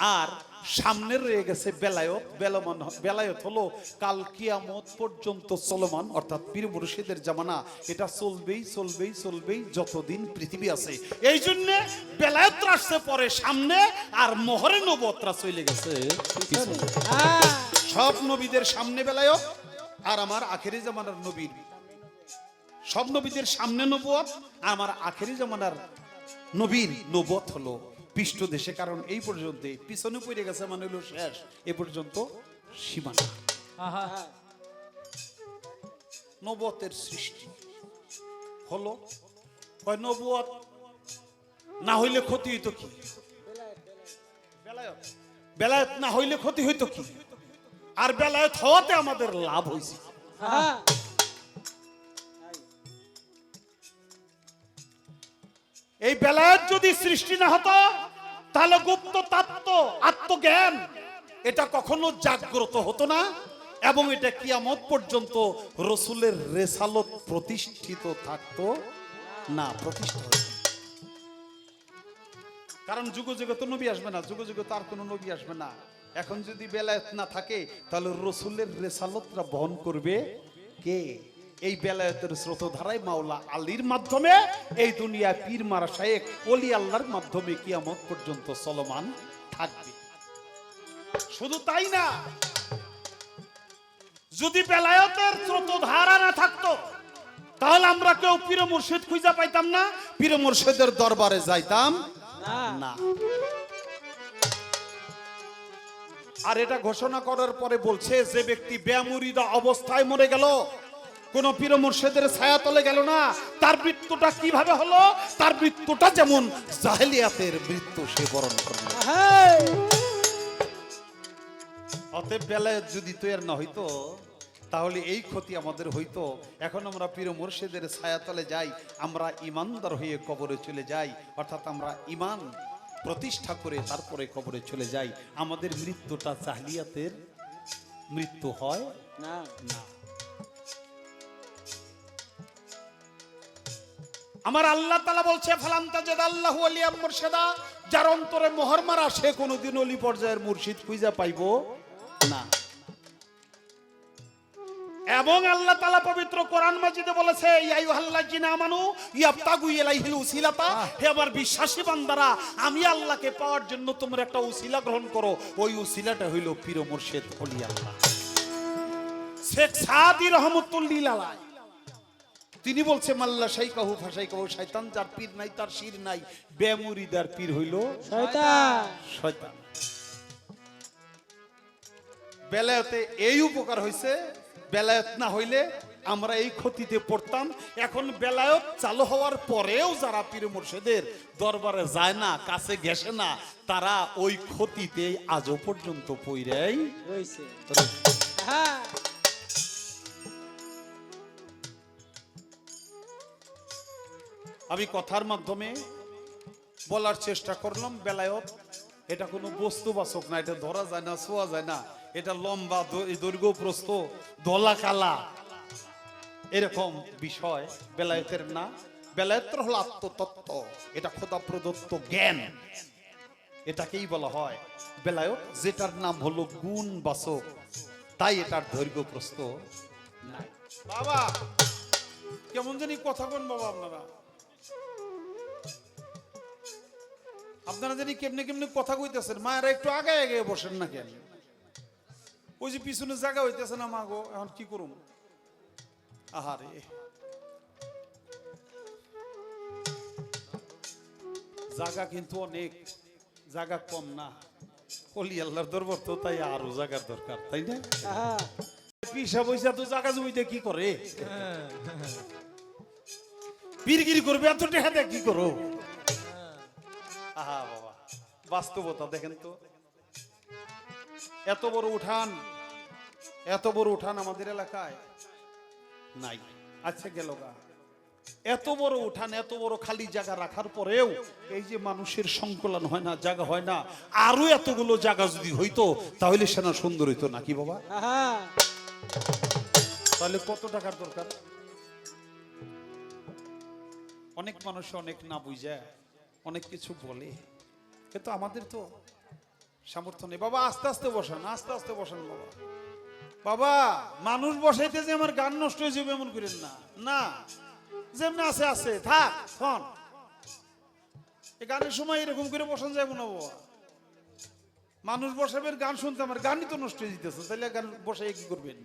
আর সামনে রয়ে গেছে বেলায়ত। বেলমান বেলায়ত হলো কাল কিয়ামত পর্যন্ত চলমান, অর্থাৎ পীর জামানা। এটা চলবেই চলবেই চলবেই যতদিন পৃথিবী আছে। এই জন্যে বেলায়ত আসছে পরে সামনে আর মোহরে নবতরা চলে গেছে। সব নবীদের সামনে বেলায়ত আর আমার আখেরি জামানার নবীর। সব নবীদের সামনে নবুয়ত, আর আমার আখেরি জামানার নবীর নবত হলো পৃষ্ঠ দেশে কারণ এই পর্যন্ত পিছনে পড়ে গেছে মানে হলো শেষ এ পর্যন্ত সীমানা। নবতের সৃষ্টি হলো কয় নবুয়ত না হইলে ক্ষতি হইতো কি? বেলায়েত। বেলায়েত না হইলে ক্ষতি হইতো কি? আর বেলায়েত হওয়াতে আমাদের লাভ হয়েছে এই বেলায়েত যদি সৃষ্টি না হতো তাহলে গুপ্ত তত্ত্ব, আত্মজ্ঞান, এটা কখনো জাগ্রত হতো না এবং এটা কিয়ামত পর্যন্ত রসুলের রেসালত প্রতিষ্ঠিত থাকতো না না। কারণ যুগ যুগে তো নবী আসবে না, যুগ যুগে তো আর কোনো নবী আসবে না এখন যদি বেলায়েত না থাকে, তাহলে রসুলের রেসালতরা বহন করবে কে এই বেলায়েতের স্রোতধারায় মাওলা আলীর মাধ্যমে এই দুনিয়া পীর মারা শায়েক অলি আল্লাহর মাধ্যমে কিয়ামত পর্যন্ত চলমান থাকবে। শুধু তাই না যদি বেলায়েতের স্রোতধারা না থাকতো তাহলে আমরা কেউ পীর মুর্শিদ খুঁজে পাইতাম না পীর মুর্শিদের দরবারে যাইতাম না। আর এটা ঘোষণা করার পরে বলছে যে ব্যক্তি বেমুরিদা অবস্থায় মরে গেল কোন পীর মুর্শিদের ছায়া তলে গেল না। তার মৃত্যুটা কীভাবে হলো? তার মৃত্যুটা যেমন জাহেলিয়াতের মৃত্যু সে বরণ করল। অতএব বেলায় যদি তৈরি না হইতো তাহলে এই ক্ষতি আমাদের হইতো। এখন আমরা পীর মুর্শিদের ছায়াতলে যাই আমরা ইমানদার হয়ে কবরে চলে যাই অর্থাৎ আমরা ইমান প্রতিষ্ঠা করে তারপরে কবরে চলে যাই। আমাদের মৃত্যুটা চাহলিয়াতের মৃত্যু হয়? না না। আমার আল্লাহ তালা বলছে ফালান্তা জেদ আল্লাহ আলিয়াম মুর্শেদা। যার অন্তরে মোহর মারা, সে কোনোদিন অলি পর্যায়ের মুর্শিদ খুঁজা পাইব না। এবং আল্লাহ তালা পবিত্র কোরআন মাজিদে বলেছে আমানু উসিলাতা। হে আমার বিশ্বাসী বান্দারা, আমি আল্লাহকে পাওয়ার জন্য তোমরা একটা উসিলা গ্রহণ করো। ওই উসিলাটা হইল পীর মুর্শিদ অলি আল্লাহ। শেখ সাদি রহমতুল্লিল তিনি বলছে মাল্লা সাই কাহু ফাঁসাই কাহু শয়তান যার পীর নাই তার শির নাই। বেমুরিদার পীর হইল শয়তান। বেলায়তে এই উপকার হইছে বেলায়ত না হইলে আমরা এই ক্ষতিতে পড়তাম। এখন বেলায়ত চালু হওয়ার পরেও যারা পীর মুর্শিদের দরবারে যায় না কাছে গেছে না তারা ওই ক্ষতিতে আজও পর্যন্ত পইরাই রয়েছে। হ্যাঁ। আমি কথার মাধ্যমে বলার চেষ্টা করলাম বেলায়ত এটা কোনো বস্তুবাচক না, এটা ধরা যায় না, ছোঁয়া যায় না, এটা লম্বা দৈর্ঘ্য প্রস্থ, দলা কালা, এরকম বিষয়, বেলায়েতের না। বেলায়েতের হলো আত্মতত্ত্ব, এটা খোদা প্রদত্ত জ্ঞান। এটাকেই বলা হয় বেলায়ত, যেটার নাম হলো গুণ বাচক তাই এটার দৈর্ঘ্য প্রস্থ নাই। বাবা, কেমন জানি কথা কোন বাবা আপনারা আপনারা জানি কেমনে কেমনে কথা কইতেছেন? মায়েরা একটু আগে আগে বসেন না কেন? ওই যে পিছনে জায়গা হইতেছে না মা গো এখন কি করুম? আহারে। জায়গা কিন্তু অনেক জায়গা কম না। কলি আল্লাহর দরবার তো তাই আরও জায়গার দরকার তাই না? হ্যাঁ। পিসা পয়সা তো জায়গা জমিতে কি করে? পীরগিরি করবে এত টেহা দেয় কি করো? বাস্তবতা দেখেন তো। এত বড় উঠান এত বড় উঠান আমাদের এলাকায় নাই। আচ্ছা গেল গা। এত বড় উঠান এত বড় খালি জায়গা রাখার পরেও এই যে মানুষের সংকলন হয় না জায়গা হয় না আরও এতগুলো জায়গা যদি হইতো তাহলে সেনা সুন্দর হইতো নাকি বাবা? তাহলে কত টাকার দরকার? অনেক মানুষ অনেক না বুঝে অনেক কিছু বলে। কিন্তু আমাদের তো সামর্থ্য নেই। বাবা, আস্তে আস্তে বসান, আস্তে আস্তে বসান বাবা। বাবা, মানুষ বসাইতে যে আমার গান নষ্ট হয়ে যাবে এমন করেন না। না, যেমন আছে আছে। থাক, শোন। এই গানের সময় এরকম করে বসান যাব না বাবা। মানুষ বসাবেন গান শুনতে আমার গানই তো নষ্ট হয়ে যেতেছে। তাহলে গান বসাই কি করবেন?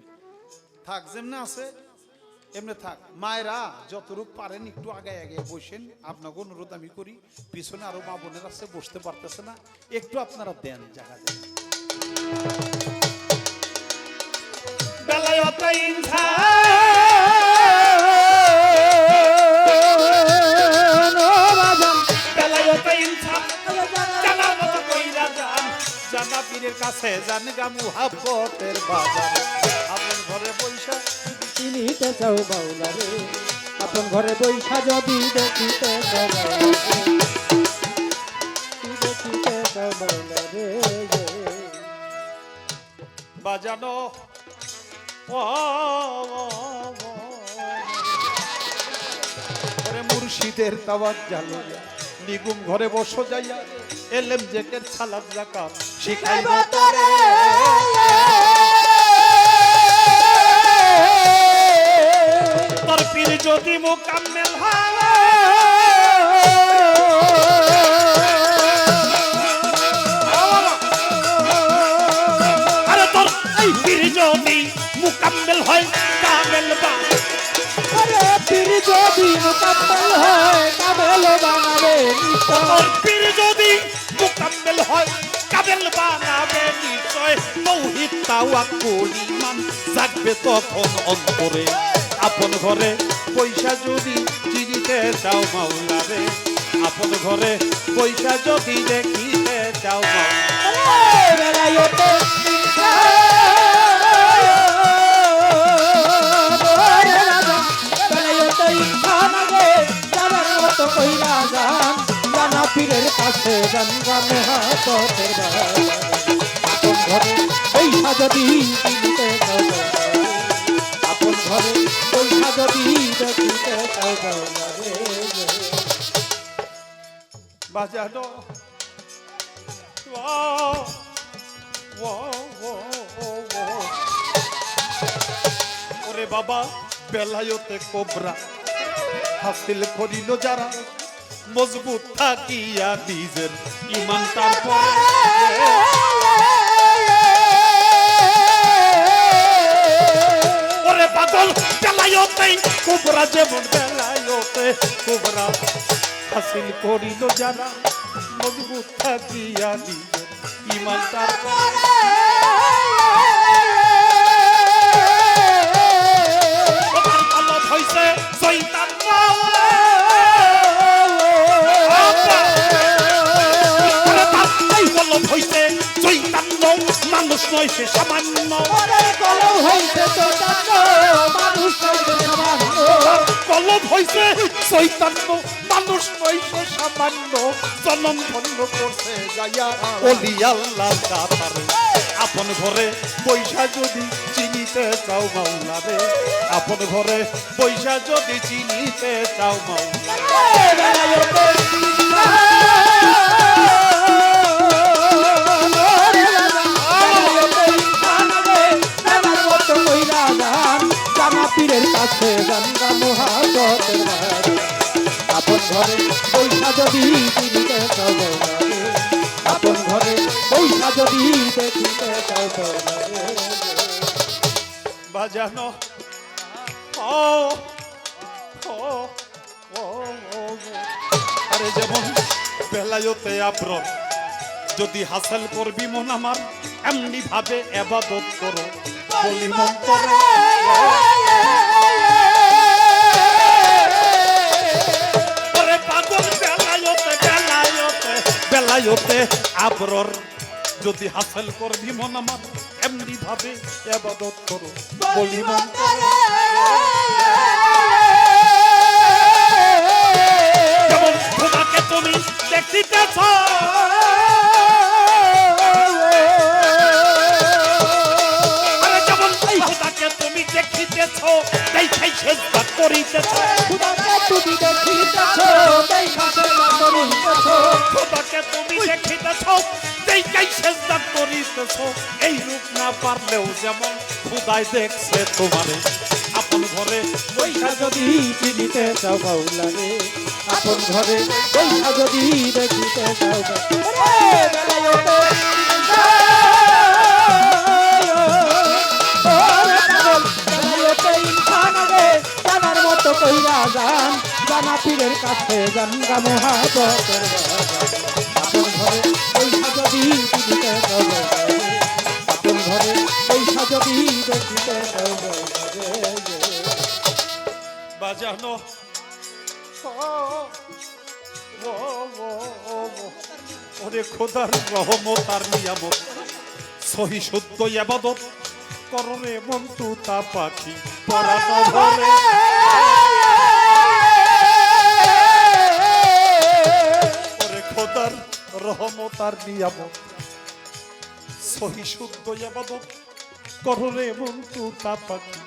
থাক, যেমনি আছে এমনি থাক। মায়েরা যতটুক পারেন, একটু আগে আগে বসেন। আপনাকে অনুরোধ আমি করি, পিছনে আরও মা বোনের আছে, বসতে পারতেছে না। একটু আপনারা দেন জায়গা দেন। জানা পীরের কাছে জান গা মুহাব্বতের বাজার। আপন ঘরে বৈশা চিনিতে চাও বাউলা রে আপন ঘরে বৈশা যদি দেখিতে বাউলা রে। বাজানো মুর্শিদের তাওয়াজ জালো নিগুম ঘরে বসো যাইয়া এলেম জেকের ছালাদ জাকাত শিখাইব তোরে। তোর পীর যদি মোকাম্মেল আরে তোর এই পীর যদি মোকাম্মেল হয় কামেল বা আরে পীর যদি মোকাম্মল হয় কাবেল বানাবে তোর পীর যদি মোকাম্মেল হয় কাবেল বানাবে নিশ্চয়। তৌহিদ তাওয়াক্কুল ঈমান জাগবে তখন অন্তরে। আপন ঘরে পয়সা যদি চিনিতে চাও মাওলা রে আপন ঘরে পয়সা যদি দেখিতে চাও পীরের কাছে হাতের আপন ঘরে পয়সা যদি চাও। ও ও ওরে বাবা বেলায়তে কোবরা হাসিল করিল যারা মজবুত থাকিয়া নিজের ইমান তারপরে পাগল বেলায়তে কুবরা যেমন বেলায়তে কুবরা হাসিল করিল যারা মজবুত থাকিয়া ইমান তারপরে সে সামান্য। কলম মানুষ সামান্য কলম হইছে চৈতান্য মানুষ সে সামান্য। জনম ধন্য করছে যাইয়া। অলি আল্লাহ কাতারে আপন ঘরে পয়সা যদি চিনিতে চাও মাওলা রে আপন ঘরে পয়সা যদি চিনিতে চাও মাওলা রে। পীরের কাছে গঙ্গা মহাজতের আপন ঘরে পয়সা যদি দিতে চাও আপন ঘরে পয়সা যদি দেখিতে চাও বাজানো। ও ও ও। আরে যেমন বেলায়তে আব্রর যদি হাসিল করবি মন আমার, এমনি ভাবে এবাদত করো। বলি মন্তরে বেলায়তে আব্রর। যদি হাসিল করবি মন আমার, এমনি ভাবে এবাদত করো। বলি মন্তরে যেমন তুমি দেখিতেছ। তুমি সেজদা করিতেছ। তুমি দেখিতেছ দেখা সেবা করিতেছ। খোদাকে তুমি দেখিতেছ দেখাই সেজদা দেখতেছো এই রূপ না পারলেও যেমন খুদাই দেখছে তোমারে। আপন ঘরে বৈশা যদি চিনিতে চাও বাউলারে, আপন ঘরে বৈশা যদি দেখিতে চাও জানা পীরের কাছে যান গামে বাজানো। ওরে খোদার রহমত আর নিয়ামত সহি শুদ্ধ এবাদত কররে মন্তু তা পাখি পরানো ভরে ওরে খোদার রহমত আর নিয়ামত সহি শুদ্ধ এবাদত কররে মন্তু তা পাখি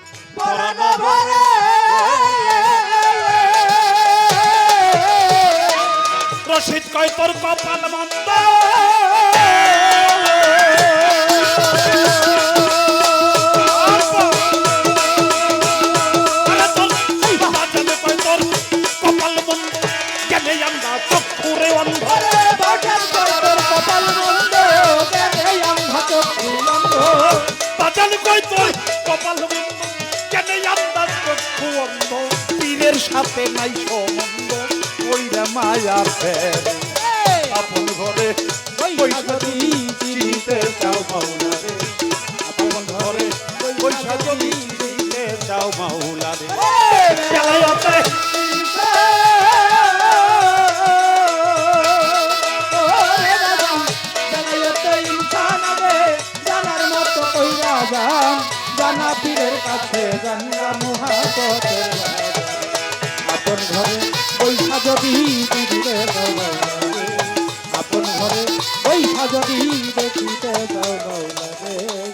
রশিদ কয় তোর কপাল মন্দ? কপাল কেনে আমরা চক্ষু অন্ধ? পীরের সাথে নাই সম্বন্ধ ওইরা মায়া ফের। আপন ঘরে পয়সা চিনিতে চাও মাওলারে আপন ঘরে পয়সা চিনিতে চাও মাওলারে খেলায়তে পীরের কাছে জানিয়া মহাপতের আপন ঘরে পয়সা যদি দেখিতে আপন ঘরে পয়সা যদি দেখিতে যাও বাবা